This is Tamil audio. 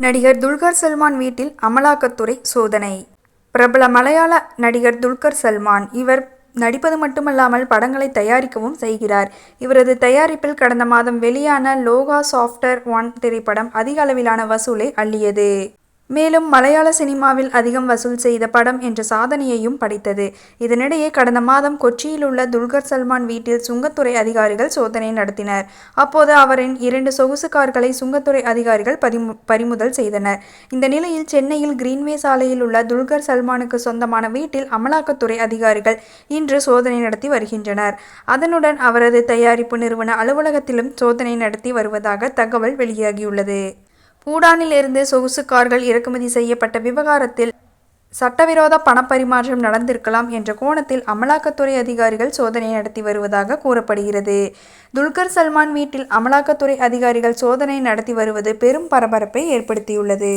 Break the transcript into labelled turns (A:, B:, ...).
A: நடிகர் துல்கர் சல்மான் வீட்டில் அமலாக்கத்துறை சோதனை. பிரபல மலையாள நடிகர் துல்கர் சல்மான் இவர் நடிப்பது மட்டுமல்லாமல் படங்களை தயாரிக்கவும் செய்கிறார். இவரது தயாரிப்பில் கடந்த மாதம் வெளியான லோகா சாஃப்டர் ஒன் திரைப்படம் அதிக அளவிலான வசூலை அள்ளியது. மேலும் மலையாள சினிமாவில் அதிகம் வசூல் செய்த படம் என்ற சாதனையையும் படைத்தது. இதனிடையே கடந்த மாதம் கொச்சியில் உள்ள துல்கர் சல்மான் வீட்டில் சுங்கத்துறை அதிகாரிகள் சோதனை நடத்தினர். அப்போது அவரின் இரண்டு சொகுசு கார்களை சுங்கத்துறை அதிகாரிகள் பறிமுதல் செய்தனர். இந்த நிலையில் சென்னையில் கிரீன்வே சாலையில் உள்ள துல்கர் சல்மானுக்கு சொந்தமான வீட்டில் அமலாக்கத்துறை அதிகாரிகள் இன்று சோதனை நடத்தி வருகின்றனர். அதனுடன் அவரது தயாரிப்பு நிறுவன அலுவலகத்திலும் சோதனை நடத்தி வருவதாக தகவல் வெளியாகியுள்ளது. பூடானில் இருந்து சொகுசு கார்கள் இறக்குமதி செய்யப்பட்ட விவகாரத்தில் சட்டவிரோத பணப்பரிமாற்றம் நடந்திருக்கலாம் என்ற கோணத்தில் அமலாக்கத்துறை அதிகாரிகள் சோதனை நடத்தி வருவதாக கூறப்படுகிறது. துல்கர் சல்மான் வீட்டில் அமலாக்கத்துறை அதிகாரிகள் சோதனை நடத்தி வருவது பெரும் பரபரப்பை ஏற்படுத்தியுள்ளது.